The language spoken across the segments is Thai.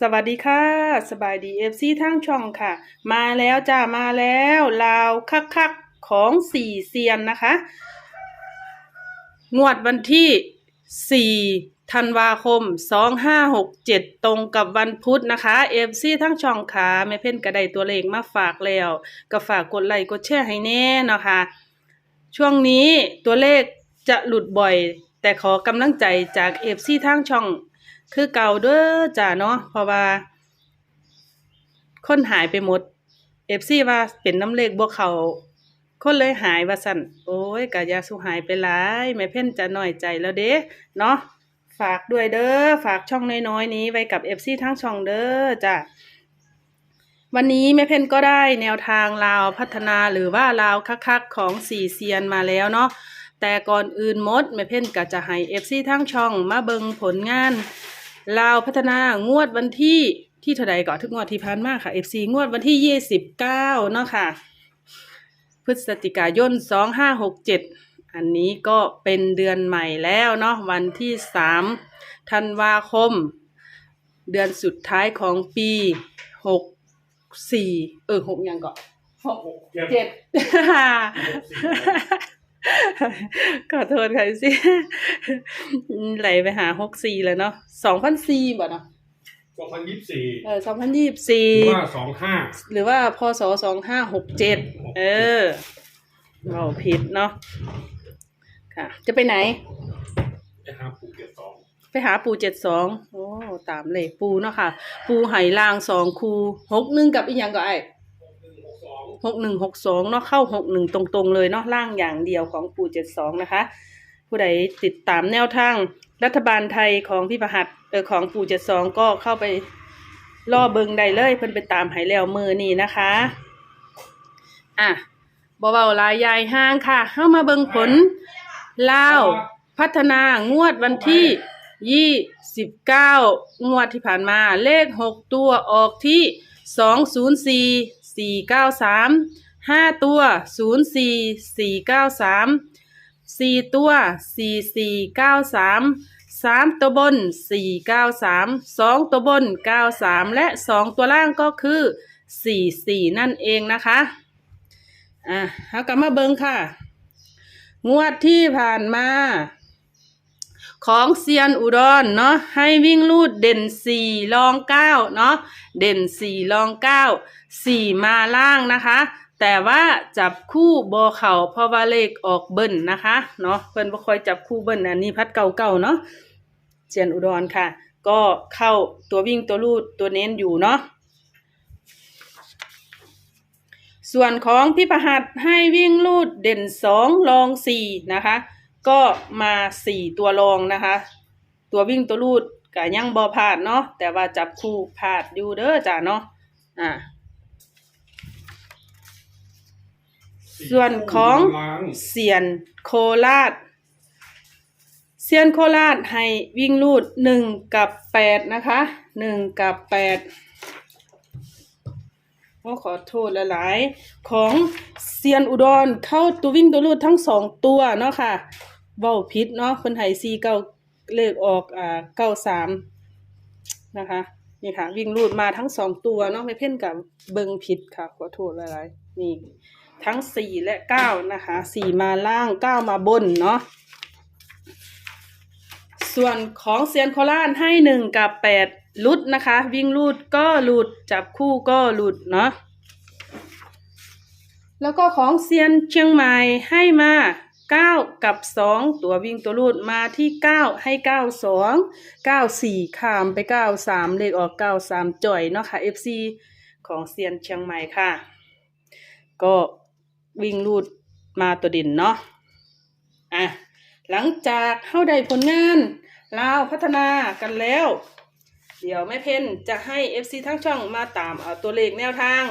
สวัสดีค่ะ สบายดีเอฟซีทั้งช่องค่ะ มาแล้วจ้ามาแล้วลาวคักคักของสี่เซียนนะคะ งวดวันที่สี่ธันวาคมสองห้าหกเจ็ดตรงกับวันพุธนะคะเอฟซีทั้งช่องค่ะแม่เพ่นกระไดตัวเลขมาฝากแล้วก็ฝากกดไลค์กดแชร์ให้แน่นะคะ ช่วงนี้ตัวเลขจะหลุดบ่อย แต่ขอกำลังใจจากเอฟซีทางช่อง คือเก่าเด้อจ้าเนาะเพราะว่า คนหายไปหมดเอฟซีว่าเป็นน้ำเลขบวกเขาคนเลยหายว่าสั่นโอ้ยกะยาสุหายไปหลายแม่เพ่นจะหน้อยใจแล้วเด้เนาะฝากด้วยเด้อฝากช่องน้อยๆนี้ไว้กับเอฟซีทั้งช่องเด้อจ้าวันนี้แม่เพ่นก็ได้แนวทางลาวพัฒนาหรือว่าลาวคักๆของสี่เซียนมาแล้วเนาะแต่ก่อนอื่นหมดแม่เพ่นก็จะให้เอฟซีทั้งช่องมาเบิงผลงาน ลาวพัฒนางวดวันที่ที่เท่าใดก่อนทุกงวดที่ผ่านมาค่ะเอฟซีงวดวันที่ยี่สิบเก้าเนาะค่ะ พฤศจิกายนสองห้าหกเจ็ดอันนี้ก็เป็นเดือนใหม่แล้วเนาะวันที่สามธันวาคม เดือนสุดท้ายของปีหกสี่เออหกยังก่อนหกเจ็ด ขอโทษค่ะสิไหลไปหาหกสี่แล้วเนาะสองพันสี่บ่เนาะสองพันยี่สิบสี่เออสองพันยี่สิบสี่หรือว่าสองห้าหรือว่าพศสองห้าหกเจ็ดเออเราผิดเนาะค่ะ จะไปไหน ไปหาปูเก็ตสองไปหาปูเจ็ดสองโอ้ตามเลขปูเนาะค่ะ ปูไหลางสองคูหกหนึ่งกับอีกอย่างก็ไอ หกหนึ่งหกสองเนาะเข้าหกหนึ่งตรงๆเลยเนาะล่างอย่างเดียวของปู่เจ็ดสองนะคะ ผู้ใดติดตามแนวทางรัฐบาลไทยของพี่ประหัตเออของปู่เจ็ดสองก็เข้าไปล่อเบิงได้เลยเพิ่นไปตามหายแล้วมือนี่นะคะ อะบ่เบาลายยายห้างค่ะ เข้ามาเบิงผลลาวพัฒนางวดวันที่ยี่สิบเก้างวดที่ผ่านมา เลขหกตัวออกที่สองศูนย์สี่ สี่เก้าสามห้าตัวศูนย์สี่สี่เก้าสามสี่ตัวสี่สี่เก้าสามสามตัวบนสี่เก้าสามสองตัวบนเก้าสามและสองตัวล่างก็คือสี่สี่นั่นเองนะคะ อะเอากลับมาเบิงค่ะ งวดที่ผ่านมา ของเซียนอุดรเนาะให้วิ่งลูดเด่นสี่รองเก้าเนาะเด่นสี่รองเก้าสี่มาล่างนะคะ แต่ว่าจับคู่โบเข่าเพราะว่าเลขออกเบิ้ลนะคะเนาะเพิ่นบ่ค่อยจับคู่เบิ้ลอันนี้พัดเก่าๆเนาะเซียนอุดรค่ะ ก็เข้าตัววิ่งตัวลูดตัวเน้นอยู่เนาะส่วนของพี่ประหัดให้วิ่งลูดเด่นสองรองสี่นะคะ ก็มาสี่ตัวรองนะคะ ตัววิ่งตัวลูดก็ยังบอพลาดเนาะแต่ว่าจับคู่พลาดอยู่เด้อจ้ะเนาะอ่าส่วนของเซียนโคราชเซียนโคราชให้วิ่งลูดหนึ่งกับแปดนะคะหนึ่งกับแปดก็ขอโทษหลายๆ ของเซียนอุดรเข้าตัววิ่งตัวลูดทั้งสองตัวเนาะค่ะ เว้าพิษเนาะคนไทยซีเก้าเลขออกอ่าเก้าสามนะคะนี่ค่ะ วิ่งลูดมาทั้งสองตัวเนาะไม่เพ่นกับเบิงผิดค่ะ ขอโทษหลายๆนี่ ทั้งสี่และเก้านะคะสี่มาล่างเก้ามาบนเนาะส่วนของเซียนโคราชให้หนึ่งกับแปดลุดนะคะ วิ่งลูดก็หลุดจับคู่ก็หลุดเนาะแล้วก็ของเซียนเชียงใหม่ให้มา เก้ากับสองตัววิ่งตัวลูดมาที่เก้าให้เก้าสองเก้าสี่ข้ามไปเก้าสามเลขออกเก้าสามจ่อยเนาะค่ะ FC ของเซียนเชียงใหม่ค่ะ ก็วิ่งลูดมาตัวดินเนาะอะหลังจากเข้าได้ผลงานลาวพัฒนากันแล้ว เดี๋ยวแม่เพนจะให้ FC ทั้งช่องมาตามเอาตัวเลขแนวทาง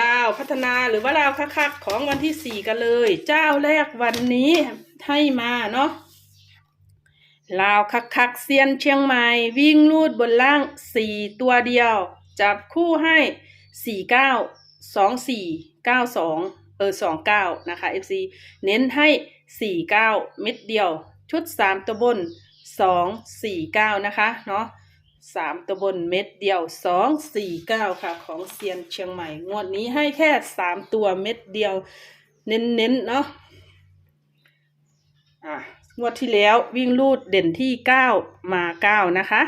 ลาวพัฒนาหรือว่าลาวคักๆของวันที่สี่กันเลย เจ้าแรกวันนี้ให้มาเนาะลาวคักๆเซียนเชียงใหม่ วิ่งลูดบนล่างสี่ตัวเดียว จับคู่ให้สี่เก้าสองสี่เก้าสองเออสองเก้านะคะ FC เน้นให้สี่เก้าเม็ดเดียว ชุดสามตัวบนสองสี่เก้านะคะเนาะ สามตัวบนเม็ดเดียวสองสี่เก้าค่ะ ของเซียนเชียงใหม่ งวดนี้ให้แค่สามตัวเม็ดเดียว เน้นๆเนาะอะงวดที่แล้ววิ่งลูดเด่นที่เก้ามาเก้านะคะ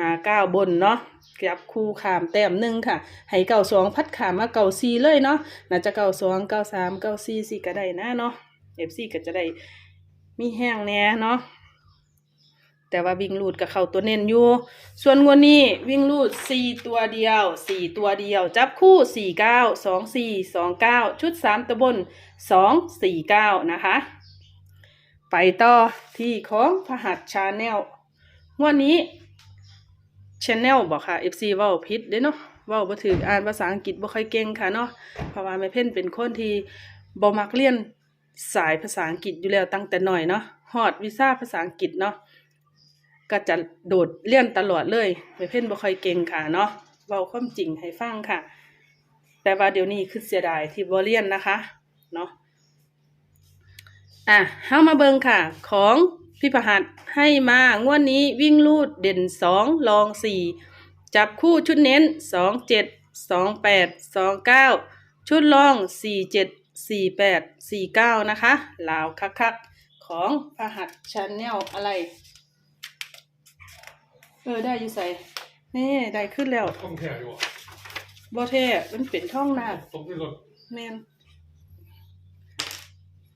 มาเก้าบนเนาะจับคู่ขามแต้มหนึ่งค่ะ ให้เก่าสองพัดขามมาเก่าซีเลยเนาะน่าจะเก่าสองเก่าสามเก่าสี่สี่ก็ได้นะเนาะเอฟซีก็จะได้มีแห้งแน่เนาะ แต่ว่าวิ่งลูดกับเขาตัวเน้นอยู่ ส่วนงวดนี้วิ่งลูดสี่ตัวเดียวสี่ตัวเดียว จับคู่สี่เก้าสองสี่สองเก้าชุดสามตัวบนสองสี่เก้านะคะ ไปต่อที่ของพหัสชาแนลงวดนี้ชาแนลบอกค่ะ FC ว้าพิษเด้เนาะว้าบ่ถืออ่านภาษาอังกฤษบ่ค่อยเก่งค่ะเนาะเพราะว่าแม่เพ่นเป็นคนที่บ่มักเรียนสายภาษาอังกฤษอยู่แล้วตั้งแต่หน้อยเนาะฮอดวีซ่าภาษาอังกฤษเนาะ ก็จะโดดเลี่ยนตลอดเลยไม่เพ่นบ่ค่อยเก่งค่ะเนาะเว้าความจริงให้ฟังค่ะ แต่ว่าเดี๋ยวนี้คือเสียดายที่บ่เลี่ยนนะคะเนาะอะเฮามาเบิงค่ะ ของพี่ประหัดให้มางวดนี้วิ่งลูดเด่นสองลองสี่จับคู่ชุดเน้นสองเจ็ดสองแปดสองเก้าชุดลองสี่เจ็ดสี่แปดสี่เก้านะคะลาวคักๆของพหัสชาแนลอะไร เออได้อยู่ใส่นี่ได้ขึ้นแล้วต้องแถวอยู่บ่แท้มันเป็นท่องหน้าตกในรถแม่น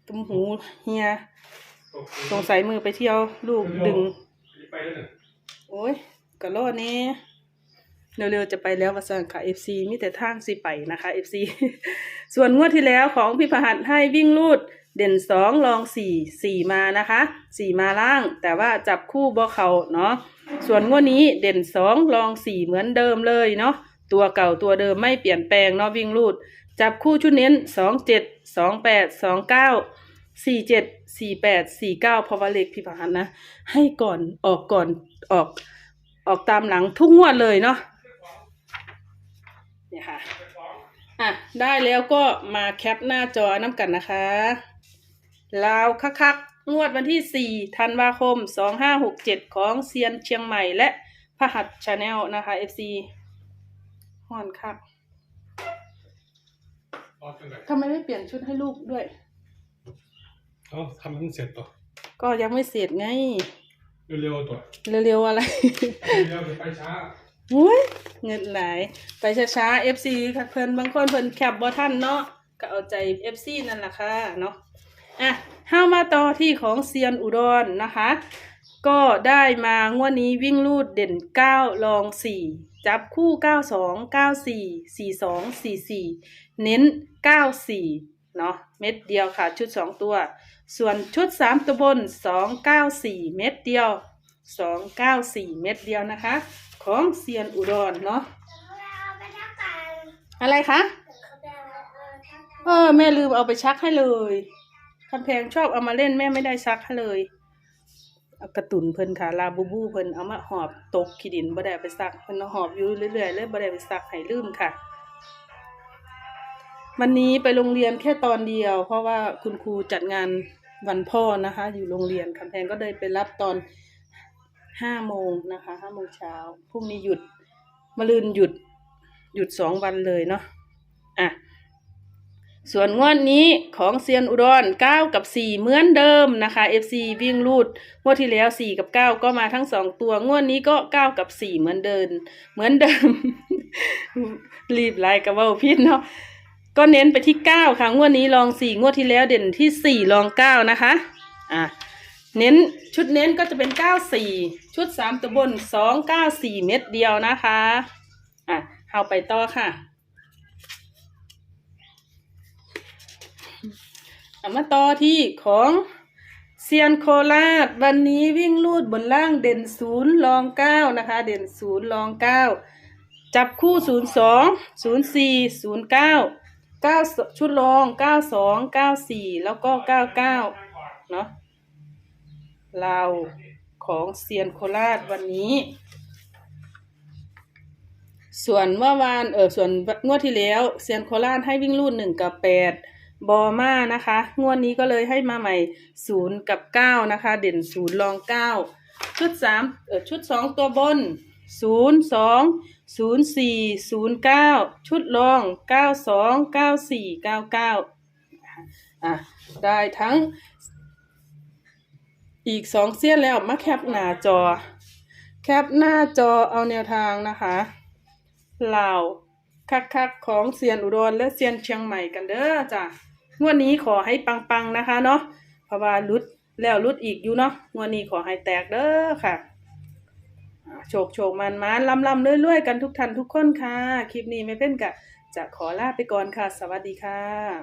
ตุ่มหูเฮียตกสงสัยมือไปเที่ยวลูกดึงไปแล้วเนี่ยโอ้ยกะโลดนี้เร็วๆจะไปแล้วว่าสั่งค่ะ FC มีแต่ทางสิไปนะคะ FC ส่วนงวดที่แล้วของพี่ประหัดให้วิ่งลูดเด่นสองลองสี่สี่มานะคะสี่มาล่าง แต่ว่าจับคู่บ่เขาเนาะ ส่วนงวดนี้เด่นสองลองสี่เหมือนเดิมเลยเนาะตัวเก่าตัวเดิมไม่เปลี่ยนแปลงเนาะวิ่งลูด จับคู่ชุดเน้นสองเจ็ดสองแปดสองเก้าสี่เจ็ดสี่แปดสี่เก้าพราว่าเลขพี่ประหันนะให้ก่อนออกก่อนออกออกตามหลังทุกงวดเลยเนาะเนี่ยค่ะอะ ได้แล้วก็มาแคปหน้าจอน้ำกันนะคะลาวคักๆ งวดวันที่ 4 ธันวาคม 2567 ของเซียนเชียงใหม่และพหัสชาแนลนะคะ FC ห่อนคักรอดจังไหนทำไมไม่เปลี่ยนชุดให้ลูกด้วยเขาทำมันเสร็จต่อก็ยังไม่เสร็จไง เร็วๆตัวเร็วๆอะไร เร็วๆเดี๋ยวไปช้าโอ้ยเงินไหลาย ไปช้าๆ FC ค่ะเพิ่นบางคนเพิ่นแคปบ่ทันเนาะก็เอาใจ FC นั่นแหละค่ะเนาะอะ ห้ามาต่อที่ของเซียนอุดรนะคะ ก็ได้มางวดนี้วิ่งลูดเด่น9ลอง4จับคู่92 94 42 44เน้น94เนาะเม็ดเดียวค่ะชุด2ตัว ส่วนชุด3ตัวบน294เม็ดเดียว294เม็ดเดียวนะคะ ของเซียนอุดรเนาะอะไรคะ เออ แม่ลืมเอาไปชักให้เลย คำแพงชอบเอามาเล่นแม่ไม่ได้ซักให้เลยเอากระตุนเพิ่นค่ะลาบูบูเพิ่นเอามาหอบตกขี้ดินบ่ได้ไปซักเพิ่นหอบอยู่เรื่อยๆเลยบ่ได้ไปซักให้ลืมค่ะ วันนี้ไปโรงเรียนแค่ตอนเดียว เพราะว่าคุณครูจัดงานวันพ่อนะคะ อยู่โรงเรียนคำแพงก็เลยไปรับตอนห้าโมงนะคะห้าโมงเช้าพรุ่งนี้หยุดมะรืนหยุดหยุดสองวันเลยเนาะอะ ส่วนงวดนี้ของเซียนอุดรเก้ากับสี่เหมือนเดิมนะคะ FC วิ่งรูดงวดที่แล้วสี่กับเก้าก็มาทั้งสองตัวงวดนี้ก็เก้ากับสี่เหมือนเดิมเหมือนเดิม รีบไล่กับว่าพิษเนาะก็เน้นไปที่เก้าค่ะ งวดนี้ลองสี่งวดที่แล้วเด่นที่สี่ลองเก้านะคะอะเน้นชุดเน้นก็จะเป็นเก้าสี่ชุดสามตัวบนสองเก้าสี่เม็ดเดียวนะคะอะเอาไปต่อค่ะ เอามาต่อที่ของเซียนโคราชวันนี้วิ่งลูดบนล่างเด่นศูนย์รองเก้านะคะ เด่นศูนย์รองเก้าจับคู่ศูนย์สองศูนย์สี่ศูนย์เก้าเก้าชุดรองเก้าสองเก้าสี่แล้วก็เก้าเก้าเนาะเราวของเซียนโคราชวันนี้ ส่วนเมื่อวานเออส่วนงวดที่แล้วเซียนโคราชให้วิ่งลูดหนึ่งกับแปด บอมานะคะ งวดนี้ก็เลยให้มาใหม่ศูนย์กับเก้านะคะ เด่นศูนย์รองเก้าชุดสามเออชุดสองตัวบนศูนย์สองศูนย์สี่ศูนย์เก้าชุดรองเก้าสองเก้าสี่เก้าเก้าอะได้ทั้ง อีกสองเสี้ยนแล้วมาแคปหน้าจอ แคปหน้าจอเอาแนวทางนะคะเหล่าคักๆของเซียนอุดรและเซียนเชียงใหม่กันเด้อจ้ะ งวดนี้ขอให้ปังๆนะคะเนาะเพราะว่ารุดแล้วรุดอีกอยู่เนาะงวดนี้ขอให้แตกเด้อค่ะโชคโชคมันมันลำลำเรื่อยๆกันทุกท่านทุกคนค่ะ คลิปนี้ไม่เป็นกะจะขอลาไปก่อนค่ะ สวัสดีค่ะ